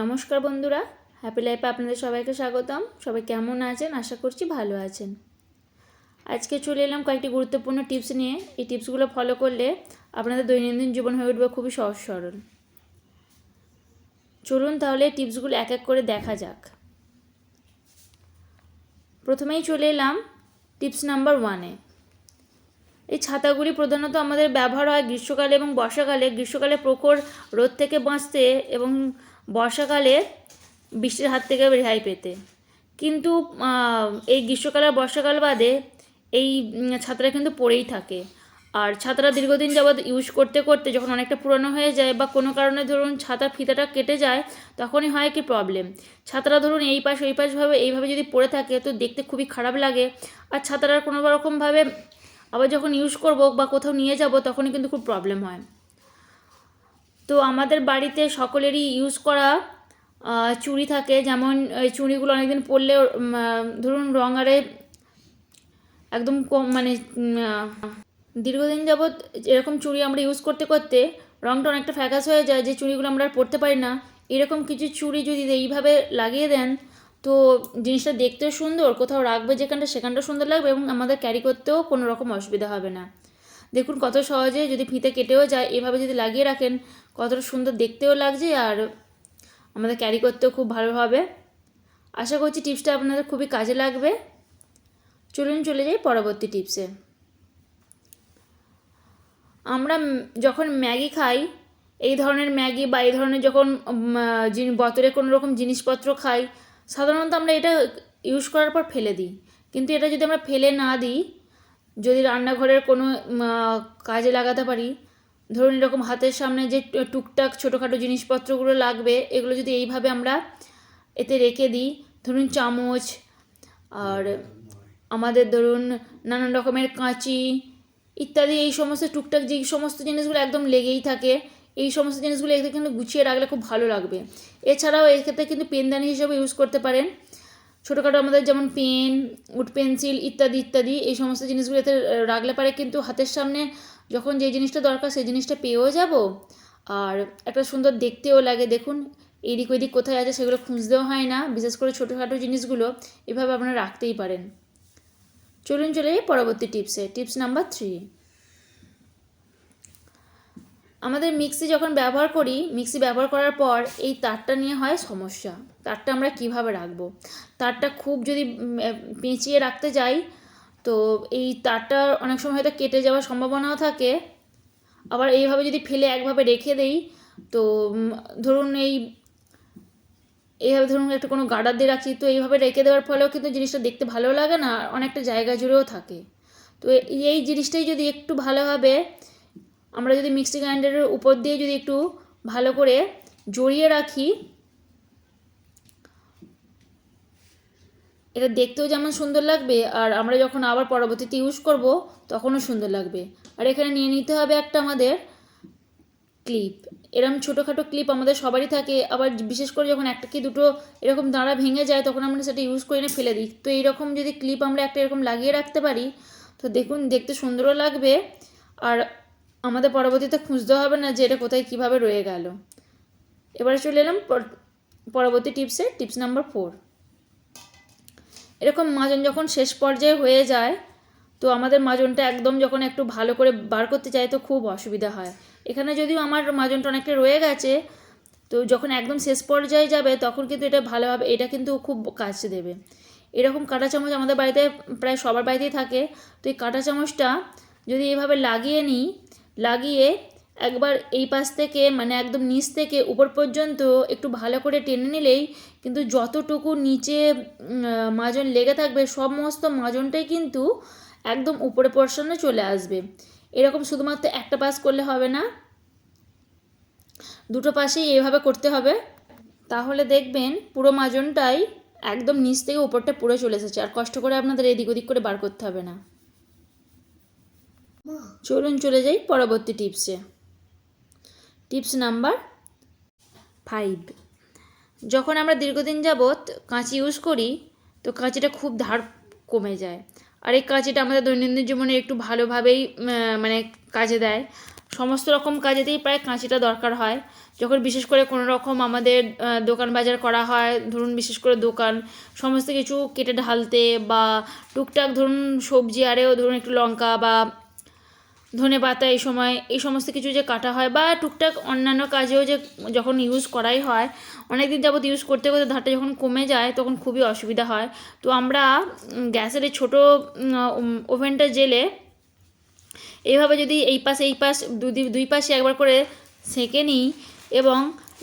নমস্কার বন্ধুরা হ্যাপি লাইফে আপনাদের সবাইকে স্বাগতম। সবাই কেমন আছেন? আশা করছি ভালো আছেন। আজকে চলে এলাম কয়েকটি গুরুত্বপূর্ণ টিপস নিয়ে। এই টিপসগুলো ফলো করলে আপনাদের দৈনন্দিন জীবন হয়ে উঠবে খুবই সহজ সরল। চলুন তাহলে টিপসগুলো এক এক করে দেখা যাক। প্রথমেই চলে এলাম টিপস নাম্বার ওয়ানে এই ছাতাগুলি প্রধানত আমাদের ব্যবহার হয় গ্রীষ্মকালে এবং বর্ষাকালে। গ্রীষ্মকালে প্রখর রোদ থেকে বাঁচতে এবং বর্ষাকালে বৃষ্টির হাত থেকে রেহাই পেতে। কিন্তু এই গ্রীষ্মকাল আর বর্ষাকাল বাদে এই ছাতাটা কিন্তু পড়েই থাকে। আর ছাতাটা দীর্ঘদিন যাবৎ ইউজ করতে করতে যখন অনেকটা পুরনো হয়ে যায় বা কোনো কারণে ধরুন ছাতার ফিতাটা কেটে যায়, তখনই হয় কি প্রবলেম ছাতাটা ধরুন এই পাশ, ওই পাশভাবে এইভাবে যদি পড়ে থাকে তো দেখতে খুবই খারাপ লাগে। আর ছাতাটার কোনো রকমভাবে আবার যখন ইউজ করব বা কোথাও নিয়ে যাব তখনই কিন্তু খুব প্রবলেম হয়। তো আমাদের বাড়িতে সকলেরই ইউজ করা চুড়ি থাকে। যেমন চুড়িগুলো অনেকদিন পরলে ধরুন রং আরে একদম কম মানে দীর্ঘদিন যাবৎ এরকম চুড়ি আমরা ইউজ করতে করতে রংটা অনেকটা ফ্যাকাস হয়ে যায় যে চুড়িগুলো আমরা আর পরতে পারি না। এরকম কিছু চুড়ি যদি এইভাবে লাগিয়ে দেন, তো জিনিসটা দেখতেও সুন্দর, কোথাও রাখবে যেখানটা সেখানটা সুন্দর লাগবে এবং আমাদের ক্যারি করতেও কোনো রকম অসুবিধা হবে না। দেখুন কত সহজে যদি ফিতে কেটেও যায়, এভাবে যদি লাগিয়ে রাখেন, কতটা সুন্দর দেখতেও লাগছে আর আমাদের ক্যারি করতেও খুব ভালো হবে। আশা করছি টিপসটা আপনাদের খুবই কাজে লাগবে। চলুন চলে যাই পরবর্তী টিপসে আমরা যখন ম্যাগি খাই, এই ধরনের ম্যাগি বা এই ধরনের যখন বোতলে কোনো রকম জিনিসপত্র খাই, সাধারণত আমরা এটা ইউজ করার পর ফেলে দিই। কিন্তু এটা যদি আমরা ফেলে না দিই যদি রান্নাঘরের কোনো কাজে লাগাতে পারি, ধরুন এরকম হাতের সামনে যে টুকটাক ছোটোখাটো জিনিসপত্রগুলো লাগবে, এগুলো যদি এইভাবে আমরা এতে রেখে দিই, ধরুন চামচ, আর আমাদের ধরুন নানান রকমের কাঁচি ইত্যাদি, এই সমস্ত টুকটাক যে সমস্ত জিনিসগুলো একদম লেগেই থাকে, এই সমস্ত জিনিসগুলো এতে কিন্তু গুছিয়ে রাখলে খুব ভালো লাগবে। এছাড়াও এক্ষেত্রে কিন্তু পেনদানি হিসেবে ইউজ করতে পারেন। ছোটোখাটো আমাদের যেমন পেন, উড পেন্সিল ইত্যাদি ইত্যাদি, এই সমস্ত জিনিসগুলো এতে রাখলে পারে কিন্তু হাতের সামনে যখন যে জিনিসটা দরকার সেই জিনিসটা পেয়েও যাব। আর একটা সুন্দর দেখতেও লাগে, দেখুন, এদিক ওদিক কোথায় আছে সেগুলো খুঁজতেও হয় না, বিশেষ করে ছোটোখাটো জিনিসগুলো এভাবে আপনারা রাখতেই পারেন। চলুন চলে পরবর্তী টিপসে। Tips number three. আমাদের মিক্সি যখন ব্যবহার করি, মিক্সি ব্যবহার করার পর এই তারটা নিয়ে হয় সমস্যা। তারটা আমরা কীভাবে রাখব? তারটা খুব যদি পেঁচিয়ে রাখতে যাই, তো এই তারটা অনেক সময় হয়তো কেটে যাওয়ার সম্ভাবনাও থাকে। আবার এইভাবে যদি ফেলে একভাবে রেখে দেই, তো ধরুন এই, এইভাবে ধরুন একটা কোনো গার্ডার দিয়ে রাখছি তো এইভাবে রেখে দেওয়ার ফলেও কিন্তু জিনিসটা দেখতে ভালো লাগে না অনেকটা জায়গা জুড়েও থাকে। তো এই জিনিসটাই যদি একটু ভালোভাবে আমরা যদি মিক্সি গ্রাইন্ডারের উপর দিয়ে যদি একটু ভালো করে জড়িয়ে রাখি, এটা দেখতেও যেমন সুন্দর লাগবে, আর আমরা যখন আবার পরবর্তীতে ইউজ করব, তখনও সুন্দর লাগবে। আর এখানে নিয়ে নিতে হবে একটা আমাদের ক্লিপ এরকম ছোটোখাটো ক্লিপ আমাদের সবারই থাকে, আবার বিশেষ করে যখন একটা কি দুটো এরকম দাঁড়া ভেঙে যায়, তখন আমরা সেটা ইউজ করে ফেলে দিই। তো এইরকম যদি ক্লিপ আমরা একটা এরকম লাগিয়ে রাখতে পারি, তো দেখুন, দেখতে সুন্দরও লাগবে। আর আমাদের পরবর্তীতে খুঁজতে হবে না যে এটা কোথায় কীভাবে রয়ে গেল। এবারে চলে এলাম পর- পরবর্তী টিপসে টিপস নাম্বার ফোর এরকম মাজন যখন শেষ পর্যায়ে হয়ে যায়, তো আমাদের মাজনটা একদম যখন একটু ভালো করে বার করতে চাই তো খুব অসুবিধা হয়। এখানে যদিও আমার মাজনটা অনেকটা রয়ে গেছে, তো যখন একদম শেষ পর্যায়ে যাবে, তখন কিন্তু এটা ভালোভাবে, এটা কিন্তু খুব কাছে দেবে। এরকম কাঁটা চামচ আমাদের বাড়িতে প্রায় সবার বাড়িতেই থাকে, তো এই কাঁটা চামচটা যদি এভাবে লাগিয়ে নিই লাগিয়ে একবার এই পাশ থেকে মানে একদম নিচ থেকে উপর পর্যন্ত একটু ভালো করে টেনে নিলেই কিন্তু যতটুকু নিচে মাজন লেগে থাকবে, সমস্ত মাজনটাই কিন্তু একদম উপরে পোর্শনে চলে আসবে। এরকম শুধুমাত্র একটা পাশ করলে হবে না, দুটো পাশেই এভাবে করতে হবে। তাহলে দেখবেন পুরো মাজনটাই একদম নিচ থেকে উপরটা পুরো চলে এসেছে, আর কষ্ট করে আপনাদের এদিক ওদিক করে বার করতে হবে না। চলুন চলে যাই পরবর্তী টিপসে। টিপস নাম্বার ফাইভ যখন আমরা দীর্ঘদিন যাবৎ কাঁচি ইউজ করি, তো কাঁচিটা খুব ধার কমে যায়। আর এই কাঁচিটা আমাদের দৈনন্দিন জীবনে একটু ভালোভাবেই মানে কাজে দেয়। সমস্ত রকম কাজেতেই প্রায় কাঁচিটা দরকার হয়। যখন বিশেষ করে কোনো রকম আমাদের দোকান বাজার করা হয়, ধরুন বিশেষ করে দোকান, সমস্ত কিছু কেটে ঢালতে বা টুকটাক ধরুন সবজি আরেও ধরুন একটু লঙ্কা বা ধনে পাতা এই সময়, এই সমস্ত কিছু যে কাটা হয় বা টুকটাক অন্যান্য কাজেও যে যখন ইউজ করাই হয় অনেক দিন যাবত ইউজ করতে করতে ধারটা যখন কমে যায়, তখন খুবই অসুবিধা হয়। তো আমরা গ্যাসের এই ছোটো ওভেনটা জেলে এইভাবে যদি এই পাশে, এই পাশ দুই দুই পাশে একবার করে সেঁকে নিই এবং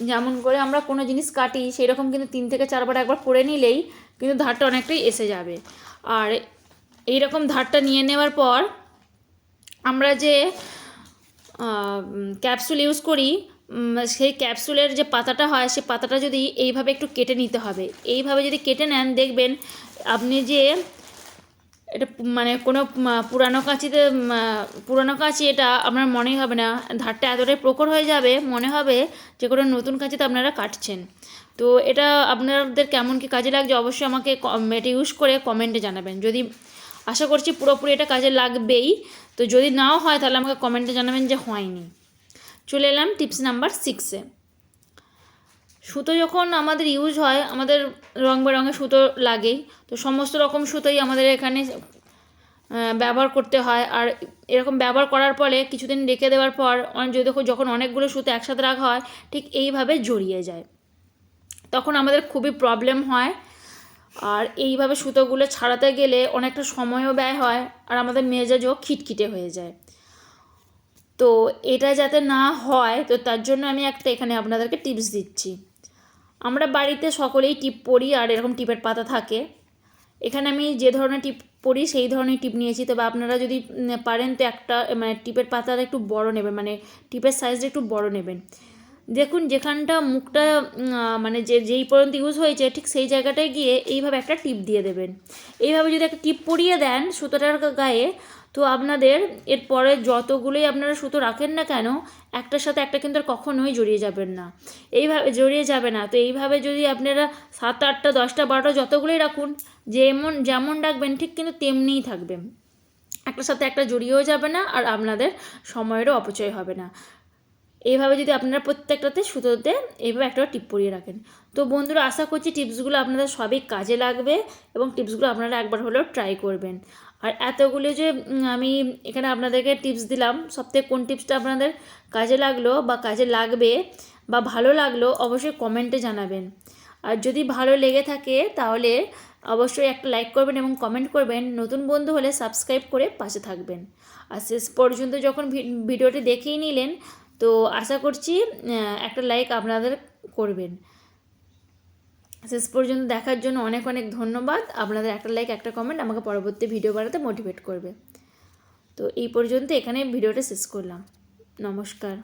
যেমন করে আমরা কোনো জিনিস কাটি সেই রকম কিন্তু তিন থেকে চারবার একবার করে নিলেই কিন্তু ধারটা অনেকটাই এসে যাবে। আর এই রকম ধারটা নিয়ে নেওয়ার পর আমরা যে ক্যাপসুল ইউজ করি সেই ক্যাপসুলের যে পাতাটা হয়, সে পাতাটা যদি এইভাবে একটু কেটে নিতে হবে। এইভাবে যদি কেটে নেন, দেখবেন আপনি যে, এটা মানে কোনো পুরানো কাঁচিতে পুরানো কাঁচি এটা আপনার মনেই হবে না। ধারটা এতটাই প্রকর হয়ে যাবে, মনে হবে যে কোনো নতুন কাঁচিতে আপনারা কাটছেন। তো এটা আপনাদের কেমন কি কাজে লাগছে, অবশ্যই আমাকে এটা ইউজ করে কমেন্টে জানাবেন। যদি আশা করছি পুরোপুরি এটা কাজে লাগবেই। তো যদি নাও হয় তাহলে আমাকে কমেন্টে জানাবেন যে হয়নি। চলে এলাম টিপস নাম্বার সিক্সে সুতো যখন আমাদের ইউজ হয়, আমাদের রং বেরঙের সুতো লাগেই। তো সমস্ত রকম সুতোই আমাদের এখানে ব্যবহার করতে হয়। আর এরকম ব্যবহার করার ফলে কিছুদিন রেখে দেওয়ার পর যদি যখন অনেকগুলো সুতো একসাথে রাখা হয়, ঠিক এইভাবে জড়িয়ে যায়। তখন আমাদের খুবই প্রবলেম হয়। আর এইভাবে সুতোগুলো ছাড়াতে গেলে অনেকটা সময়ও ব্যয় হয় আর আমাদের মেজাজও খিটখিটে হয়ে যায়। তো এটা যাতে না হয়, তো তার জন্য আমি একটা এখানে আপনাদেরকে টিপস দিচ্ছি। আমরা বাড়িতে সকলেই টিপ পরি আর এরকম টিপের পাতা থাকে। এখানে আমি যে ধরনের টিপ পরি, সেই ধরনের টিপ নিয়েছি। তবে আপনারা যদি পারেন তো একটা মানে টিপের পাতাটা একটু বড় নেবেন মানে টিপের সাইজটা একটু বড় নেবেন। দেখুন, যেখানটা মুখটা মানে যে, যেই পর্যন্ত ইউজ হয়েছে, ঠিক সেই জায়গাটায় গিয়ে এইভাবে একটা টিপ দিয়ে দেবেন। এইভাবে যদি একটা টিপ পরিয়ে দেন সুতোটার গায়ে, তো আপনাদের এরপরে যতগুলোই আপনারা সুতো রাখেন না কেন, একটার সাথে একটা কিন্তু আর কখনোই জড়িয়ে যাবেন না। এইভাবে জড়িয়ে যাবে না। তো এইভাবে যদি আপনারা সাত আটটা, দশটা, বারোটা যতগুলোই রাখুন, যেমন যেমন রাখবেন, ঠিক কিন্তু তেমনিই থাকবে। একটার সাথে একটা জড়িয়েও যাবে না, আর আপনাদের সময়েরও অপচয় হবে না। এইভাবে যদি আপনারা প্রত্যেকটাতে সুতোতে এইভাবে একটা টিপ পরিয়ে রাখেন। তো বন্ধুরা, আশা করছি টিপসগুলো আপনাদের সবই কাজে লাগবে এবং টিপসগুলো আপনারা একবার হলেও ট্রাই করবেন। আর এতগুলো যে আমি এখানে আপনাদেরকে টিপস দিলাম সবথেকে কোন টিপসটা আপনাদের কাজে লাগল বা কাজে লাগবে বা ভালো লাগল অবশ্যই কমেন্টে জানাবেন। আর যদি ভালো লেগে থাকে তাহলে অবশ্যই একটা লাইক করবেন এবং কমেন্ট করবেন। নতুন বন্ধু হলে সাবস্ক্রাইব করে পাশে থাকবেন। আর শেষ পর্যন্ত যখন ভিডিওটি দেখেই নিলেন তো আশা করছি একটা লাইক আপনাদের করবেন। শেষ পর্যন্ত দেখার জন্য অনেক অনেক ধন্যবাদ। আপনাদের একটা লাইক একটা কমেন্ট আমাকে পরবর্তী ভিডিও বানাতে মোটিভেট করবে। তো এই পর্যন্ত এখানে ভিডিওটা শেষ করলাম। নমস্কার।